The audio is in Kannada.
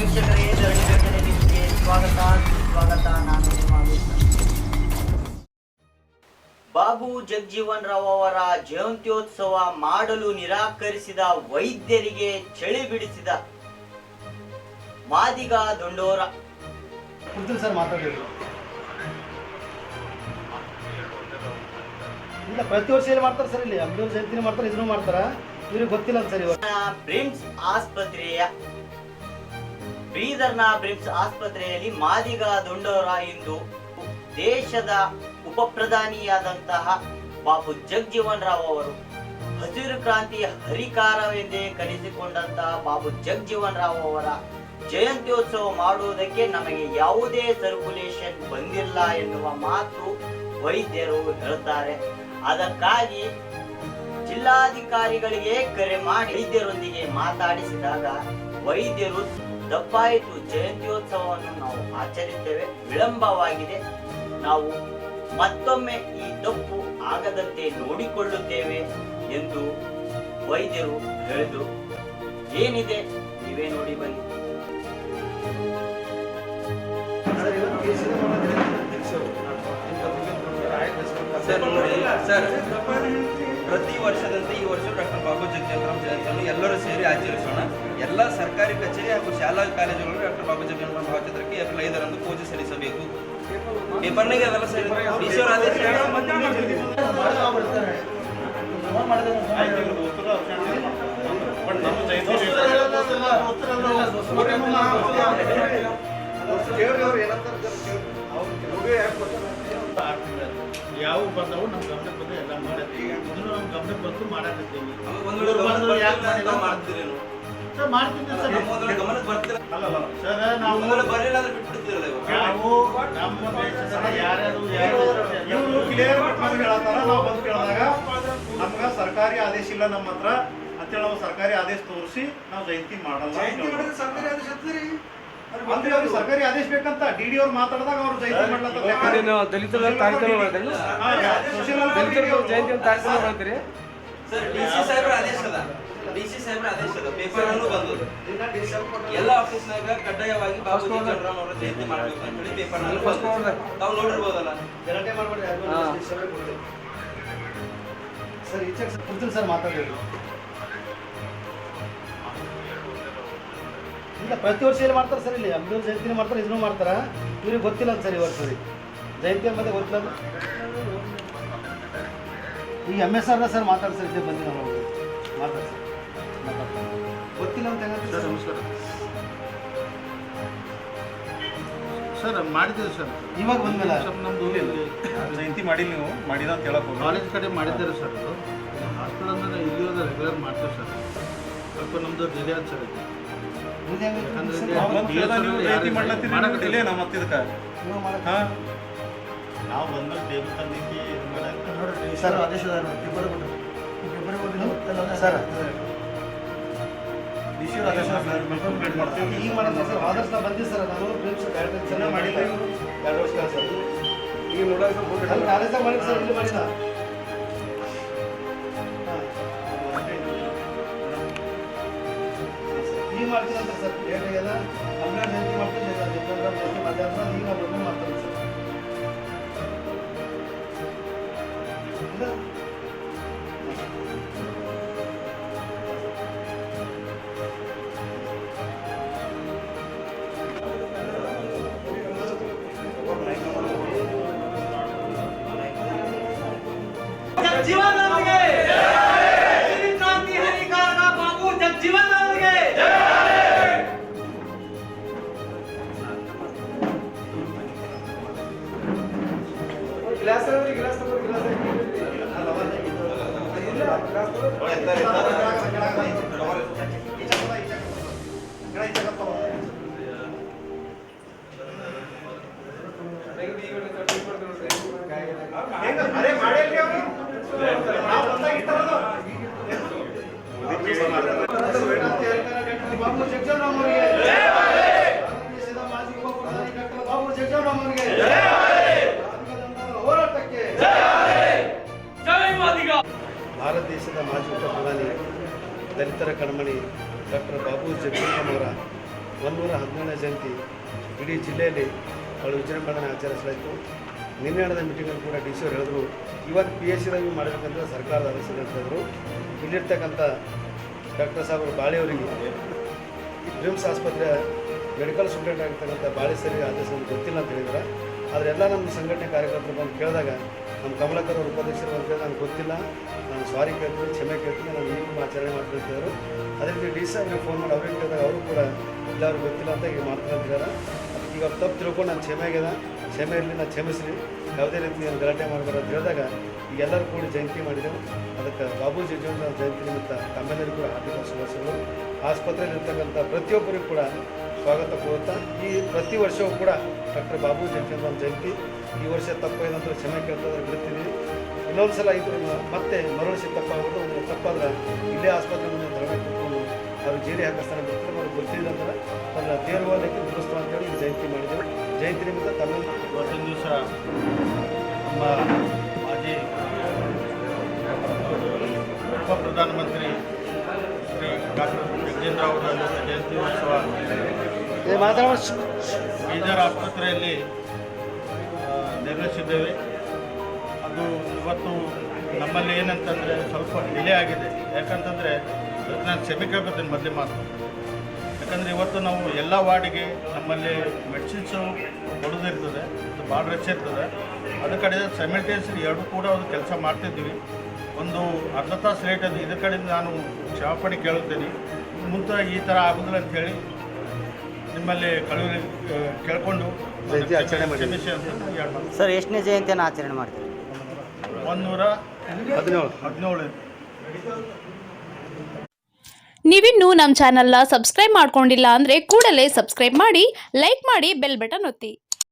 ವೀಕ್ಷಕರೇ ಸ್ವಾಗತ. ಸ್ವಾಗತ. ನಾನು. ಬಾಬು ಜಗಜೀವನ್ ರಾವ್ ಅವರ ಜಯಂತ್ಯೋತ್ಸವ ಮಾಡಲು ನಿರಾಕರಿಸಿದ ವೈದ್ಯರಿಗೆ ಚಳಿ ಬಿಡಿಸಿದ ಮಾದಿಗ ದೊಂಡೋರ. ಸರ್ ಮಾತಾಡಿದ್ರು ಇಲ್ಲ ಪ್ರತಿ ವರ್ಷ ಏನು ಮಾಡ್ತಾರೆ ಸರ್ ಇಲ್ಲಿ. ಅಂಬೇಡ್ಕರ್ ಜಯಂತಿನೂ ಮಾಡ್ತಾರೆ ಇದನ್ನು ಮಾಡ್ತಾರ? ಇವ್ರಿಗೆ ಗೊತ್ತಿಲ್ಲ ಸರ್ ಇವಾಗ. ಪ್ರಿಮ್ಸ್ ಆಸ್ಪತ್ರೆಯ ಬೀದರ್ನ ಬ್ರಿಮ್ಸ್ ಆಸ್ಪತ್ರೆಯಲ್ಲಿ ಮಾದಿಗ ದೊಂಡೋರ ಎಂದು ದೇಶದ ಉಪ ಪ್ರಧಾನಿಯಾದಂತಹ ಬಾಬು ಜಗಜೀವನ್ ರಾವ್ ಅವರು. ಹಸಿರು ಕ್ರಾಂತಿಯ ಹರಿಕಾರವೆಂದೇ ಕರೆಸಿಕೊಂಡಂತಹ ಬಾಬು ಜಗಜೀವನ್ ರಾವ್ ಅವರ ಜಯಂತ್ಯೋತ್ಸವ ಮಾಡುವುದಕ್ಕೆ ನಮಗೆ ಯಾವುದೇ ಸರ್ಕ್ಯುಲೇಷನ್ ಬಂದಿಲ್ಲ ಎನ್ನುವ ಮಾತು ವೈದ್ಯರು ಹೇಳುತ್ತಾರೆ. ಅದಕ್ಕಾಗಿ ಜಿಲ್ಲಾಧಿಕಾರಿಗಳಿಗೆ ಕರೆ ಮಾಡಿ ವೈದ್ಯರೊಂದಿಗೆ ಮಾತಾಡಿಸಿದಾಗ ವೈದ್ಯರು ತಪ್ಪಾಯಿತು ಜಯಂತ್ಯೋತ್ಸವವನ್ನು ನಾವು ಆಚರಿಸ್ತೇವೆ ವಿಳಂಬವಾಗಿದೆ. ನಾವು ಮತ್ತೊಮ್ಮೆ ಈ ತಪ್ಪು ಆಗದಂತೆ ನೋಡಿಕೊಳ್ಳುತ್ತೇವೆ ಎಂದು ವೈದ್ಯರು ಹೇಳಿದರು. ಏನಿದೆ? ನೀವೇ ನೋಡಿ ಬನ್ನಿ. ಸರ್ ಪ್ರತಿ ವರ್ಷದಂತೆ ಈ ವರ್ಷ ಡಾಕ್ಟರ್ ಬಾಬು ಜಗಜೀವನರಾಮ್ ಜಯಂತಿಯನ್ನು ಎಲ್ಲರೂ ಸೇರಿ ಆಚರಿಸೋಣ. ಎಲ್ಲ ಸರ್ಕಾರಿ ಕಚೇರಿ ಹಾಗೂ ಶಾಲಾ ಕಾಲೇಜುಗಳಲ್ಲಿ ಡಾಕ್ಟರ್ ಬಾಬು ಜಗಜೀವನರಾಮ್ ಭಾವಚಿತ್ರಕ್ಕೆ ಏಪ್ರಿಲ್ ಐದರಂದು ಪೂಜೆ ಸಲ್ಲಿಸಬೇಕು. ಪೇಪರ್ನಾಗೆ ಅದೆಲ್ಲ ಸರಿ ಯಾವ ಬಂದವು ನಮ್ಮ ಗಮನಕ್ಕೆ ಬಂದು ಎಲ್ಲ ಮಾಡತ್ತೀವಿ ಇದನ್ನು ನಮ್ಮ ಗಮನಕ್ಕೆ ಬಂದು ಮಾಡಕತ್ತೀವಿ? ಸರ್ ಮಾಡ್ತೀನಿ ಸರ್. ನಮ್ಮ ಗಮನಕ್ಕೆ ಬರ್ತಿಲ್ಲ ಅಲ್ಲಲ್ಲ ಸರ್ ನಾವು ನಾವು ನಮ್ಮ ದೇಶದಲ್ಲಿ ಯಾರ್ಯಾರು ಯಾರು ಇವರು ಕ್ಲಿಯರ್ ಬಂದು ಹೇಳತ್ತಾರ ನಾವು ಬಂದು ಕೇಳಿದಾಗ ನಮ್ಗ ಸರ್ಕಾರಿ ಆದೇಶ ಇಲ್ಲ ನಮ್ಮ ಹತ್ರ. ಅಂತೇಳಿ ನಾವು ಸರ್ಕಾರಿ ಆದೇಶ ತೋರಿಸಿ ನಾವು ಜಯಂತಿ ಮಾಡಲ್ಲ ಸರ್ಕಾರಿ ಆದೇಶ ಬೇಕಂತ ಡಿಡಿ ಡಿ ಅವ್ರು ಮಾತಾಡಿದಾಗ ಅವ್ರು ಜಯಂತಿ ಮಾಡ್ಲತ್ತಾರ. ದಲಿತರ ಕಾರ್ಯಕ್ರಮ ಮಾಡ್ತಾರೆ ದಲಿತರ ಜಯಂತಿ ಅಂತ ಕಾರ್ಯಕ್ರಮ ಮಾಡ್ತೀರಿ? ಸರ್ ಡಿ ಸಿ ಸಾಹೇಬ್ರ ಆದೇಶ ಅದ. ಡಿ ಸಿ ಸಾಹೇಬ್ರ ಆದೇಶ ಅದ. ಪೇಪರ್ ಅನ್ನು ಬಂದದ ಎಲ್ಲ ಆಫೀಸ್ನಾಗ ಕಡ್ಡಾಯವಾಗಿ ಬಾಬು ಜಗಜೀವನರಾಮ್ ಅವರ ಜಯಂತಿ ಮಾಡ್ಬೇಕು ಅಂತ ಹೇಳಿ ಪೇಪರ್ನಲ್ಲಿ ಬಂದದ. ತಾವು ನೋಡಿರ್ಬೋದಲ್ಲ? ಗಲಾಟೆ ಮಾಡ್ಬೇಡಿ. ಸರ್ ಈಚೆಗೆ ಸರ್ ಸರ್ ಮಾತಾಡಿದ್ರು ಇಲ್ಲ ಪ್ರತಿ ವರ್ಷ ಏನು ಮಾಡ್ತಾರೆ ಸರ್ ಇಲ್ಲಿ? ಅಂಬೇಡ್ಕರ್ ಜಯಂತಿನ ಮಾಡ್ತಾರೆ ಇದನ್ನು ಮಾಡ್ತಾರೆ? ಇವ್ರಿಗೆ ಗೊತ್ತಿಲ್ಲ ಅಂತ ಸರ್ ಈ ವರ್ಷ ಜಯಂತಿ ಮತ್ತೆ ಗೊತ್ತಿಲ್ಲ ಈ ಈಗ ಎಂ ಎಸ್ ಆರ್ನ ಸರ್ ಮಾತಾಡಿ ಸರ್ ಇದ್ದೇ ಬಂದಿ ನಾವು. ಮಾತಾಡಿ ಸರ್ ಮಾತಾಡ್ತಾರೆ ಗೊತ್ತಿಲ್ಲ ಅಂತ ಹೆಂಗಂತ ಸರ್ ಸರ್? ನಮಸ್ಕಾರ. ಸರ್ ಮಾಡಿದ್ದೀವಿ ಸರ್. ಇವಾಗ ಬಂದ್ಮೇಲೆ? ಸ್ವಲ್ಪ ನಮ್ದು ಜಯಂತಿ ಮಾಡಿಲ್ಲ ನೀವು? ಮಾಡಿದ ಅಂತ ಹೇಳಕ್. ಕಾಲೇಜ್ ಕಡೆ ಮಾಡಿದ್ದಾರೆ ಸರ್ ಅದು. ಹಾಸ್ಪಿಟಲ್ ಅಂದ್ರೆ ಇಲ್ಲಿ ರೆಗ್ಯುಲರ್ ಮಾಡ್ತೀವಿ ಸರ್. ಸ್ವಲ್ಪ ನಮ್ಮದು ಡಿಲೇ ಅಂತ ಸರ್ ನಾವು ಬಂದು ಕೇಳಿದಾಗ ನೀವು ಜಯಂತಿ ಮಾಡ್ಲತ್ತೀರಿ ಮಾಡಕತ್ತೀವಿ. ಇಲ್ಲೇ. ನಮ್ಮ ಮತ್ತೆ ಇದಕ್ಕ? ಇವಾಗ ನಾವು ಬಂದಾಗ ಟೇಬಲ್ ತಂದಿಕ್ಕೆ ಇದು ಮಾಡಕ್ಕೆ ಸರ್ ಆದೇಶದ ಫೆಬ್ರವರಿ ಕೊಟ್ಟು ಫೆಬ್ರವರಿ ಕೊಟ್ಟು ಸರ್. ಈಗ ಮಾಡಿದ್ರೆ ಸರ್ ಆದರ್ಶ ಬಂದಿದ್ದು ಸರ್ ನಾನು ಎರಡು ಚೆನ್ನಾಗಿ ಮಾಡಿಲ್ಲ ಎರಡು ವರ್ಷ ಸರ್. ಈಗ ನೋಡೋಕೆ ಸರ್ ಇಲ್ಲಿ ಮಾಡಿಲ್ಲ ಇಲ್ಲ? ಹೆಂಗ ಅದೇ ಭಾರತ ದೇಶದ ಮಾಜಿ ಉಪ ಪ್ರಧಾನಿ ದಲಿತರ ಕಣ್ಮಣಿ ಡಾಕ್ಟರ್ ಬಾಬು ಜಗಜೀವನವರ ಒಂದೂರ ಹದಿನೇಳನೇ ಜಯಂತಿ ಇಡೀ ಜಿಲ್ಲೆಯಲ್ಲಿ ಅವಳು ವಿಜೃಂಭಣೆ ಆಚರಿಸಲಾಯಿತು. ನಿನ್ನೆ ನಡೆದ ಮೀಟಿಂಗಲ್ಲಿ ಕೂಡ ಡಿ ಸಿ ಅವರು ಹೇಳಿದ್ರು, ಇವತ್ತು ಪಿ ಎಚ್ ಸಿದಾಗಿ ಮಾಡಬೇಕಂದ್ರೆ ಸರ್ಕಾರದ ಆದೇಶ ಹೇಳಿದ್ರು. ಇಲ್ಲಿರ್ತಕ್ಕಂಥ ಡಾಕ್ಟರ್ ಸಾಹೇಬರು ಬಾಳೆಯವರಿಗೆ ರಿಮ್ಸ್ ಆಸ್ಪತ್ರೆ ಮೆಡಿಕಲ್ ಸ್ಟೂಡೆಂಟ್ ಆಗಿರ್ತಕ್ಕಂಥ ಬಾಳೆ ಸರಿ ಆದೇಶ ಗೊತ್ತಿಲ್ಲ ಅಂತ ಹೇಳಿದ್ರೆ ಆದರೆ ಎಲ್ಲ ನಮ್ಮ ಸಂಘಟನೆ ಕಾರ್ಯಕರ್ತರು ಬಂದು ಕೇಳಿದಾಗ ನಮ್ಮ ಕಮಲಕರ್ ಅವರು ಕೇಳಿದಾಗ ನನಗೆ ಗೊತ್ತಿಲ್ಲ. ನಾನು ಸಾರಿ ಕೇಳ್ತೀನಿ, ಕ್ಷಮೆ ಕೇಳ್ತೀನಿ, ನಾನು ನೀವು ಆಚರಣೆ ಮಾಡ್ತಿರ್ತಾರೆ ಅದೇ ರೀತಿ ಡಿ ಅವ್ರಿಗೆ ಫೋನ್ ಮಾಡಿ ಅವ್ರಿಗೆ ಕೇಳಿದಾಗ ಅವರು ಕೂಡ ಅವ್ರಿಗೆ ಗೊತ್ತಿಲ್ಲ ಅಂತ ಈಗ ಮಾತಾಡ್ತಿದ್ದಾರೆ ಈಗ ಅವ್ರು ತಪ್ಪು ತಿಳ್ಕೊಂಡು ನಾನು ಕ್ಷಮೆ ಆಗ್ಯದ. ಕ್ಷಮೆ ಇರಲಿ, ನಾನು ಕ್ಷಮಿಸ್ರಿ ಯಾವುದೇ ರೀತಿ ನಾನು ಗಲಾಟೆ ಮಾಡಬಾರ್ದು ಅಂತ ಹೇಳಿದಾಗ ಈಗ ಎಲ್ಲರೂ ಕೂಡಿ ಜಯಂತಿ ಮಾಡಿದೆವು ಅದಕ್ಕೆ ಬಾಬೂಜಿ ಜೀವನ ಜಯಂತಿ ನಿಮಿತ್ತ ತಮ್ಮೆಲ್ಲರಿಗೂ ಕೂಡ ಹಾರ್ದಿಕ ಶುಭಾಶಯಗಳು. ಆಸ್ಪತ್ರೆಯಲ್ಲಿ ಇರ್ತಕ್ಕಂಥ ಪ್ರತಿಯೊಬ್ಬರಿಗೂ ಕೂಡ ಸ್ವಾಗತ ಕೋರುತ್ತಾ, ಈ ಪ್ರತಿ ವರ್ಷವೂ ಕೂಡ ಡಾಕ್ಟರ್ ಬಾಬು ಜಗಜೀವನ ಜಯಂತಿ. ಈ ವರ್ಷ ತಪ್ಪಾಯ್ದಂತ ಕ್ಷಮೆ ಕೇಳ್ತದೆ ಬಿಡ್ತೀನಿ ಇನ್ನೊಂದು ಸಲ ಇದ್ರು ಮತ್ತೆ ಮರುಳಿಸಿ ತಪ್ಪಾಗ್ಬಿಟ್ಟು ಒಂದು ತಪ್ಪಾದ್ರೆ ಇಲ್ಲೇ ಆಸ್ಪತ್ರೆ ಮುಂದೆ ಧರಣಿ ಕೂತ್ಕೊಂಡು ಅವ್ರು ಜೀರಿ ಹಾಕಿಸ್ತಾರೆ ಬಿಡ್ತಾರೆ ಅವ್ರಿಗೆ ಗೊತ್ತಿಲ್ಲ ಅಂದ್ರೆ ಅದನ್ನ ತೀವ್ರವಾದಕ್ಕೆ ದುರಸ್ತು ಅಂತೇಳಿ ಜಯಂತಿ ಮಾಡಿದೆವು ಜಯಂತಿ ನಿಮಿತ್ತ ತಮಿಳು ಇವತ್ತಿನ ದಿವಸ ನಮ್ಮ ಮಾಜಿ ಉಪ ಪ್ರಧಾನಮಂತ್ರಿ ಶ್ರೀ ಡಾಕ್ಟರ್ ಜಗೇಂದ್ರ ಅವರ ಜಯಂತಿ ಉತ್ಸವ. ಮಾತಾಡೋ ಬೀದರ್ ಆಸ್ಪತ್ರೆಯಲ್ಲಿ ಆ, ನೆರವೇರಿಸಿದ್ದೇವೆ ಅದು ಇವತ್ತು ನಮ್ಮಲ್ಲಿ ಏನಂತಂದರೆ ಸ್ವಲ್ಪ ಡಿಲೇ ಆಗಿದೆ. ಯಾಕಂತಂದರೆ ನಾನು ಕ್ಷಮೆ ಕೇಳ್ಕೊತೀನಿ ಮಧ್ಯೆ ಮಾತು ಯಾಕಂದರೆ ಇವತ್ತು ನಾವು ಎಲ್ಲ ವಾರ್ಡಿಗೆ ನಮ್ಮಲ್ಲಿ ಮೆಡಿಸಿನ್ಸು ಕೊಡೋದಿರ್ತದೆ ಅದು ಭಾಳ ರಶ್ ಇರ್ತದೆ. ಅದ್ರ ಕಡೆ ಸೈಮಿಲ್ಟೇನಿಯಸ್ಲಿ ಎರಡು ಕೂಡ ಒಂದು ಕೆಲಸ ಮಾಡ್ತಿದ್ವಿ ಒಂದು ಅರ್ಧ ತಾಸು ಲೇಟ್ ಅದು ಇದ್ರ ಕಡೆಯಿಂದ ನಾನು ಕ್ಷಮಾಪಣೆ ಕೇಳುತ್ತೇನೆ. ಮುಂತ ಈ ಥರ ಆಗೋದಿಲ್ಲ ಅಂತ ಹೇಳಿ ನಿಮ್ಮಲ್ಲಿ ಕಳುವಿ ಕೇಳ್ಕೊಂಡು ಜಯಂತಿ ಆಚರಣೆ ಮಾಡಿದ್ದೀವಿ. ಸರ್ ಎಷ್ಟನೇ ಜಯಂತಿಯನ್ನು ಆಚರಣೆ ಮಾಡ್ತೀರಿ? ಒಂದೂರ ಹದಿನೇಳು. ಹದಿನೇಳು. ನೀವಿನ್ನೂ ನಮ್ಮ ಚಾನಲ್ನ ಸಬ್ಸ್ಕ್ರೈಬ್ ಮಾಡ್ಕೊಂಡಿಲ್ಲ ಅಂದರೆ ಕೂಡಲೇ ಸಬ್ಸ್ಕ್ರೈಬ್ ಮಾಡಿ ಲೈಕ್ ಮಾಡಿ ಬೆಲ್ ಬಟನ್ ಒತ್ತಿ.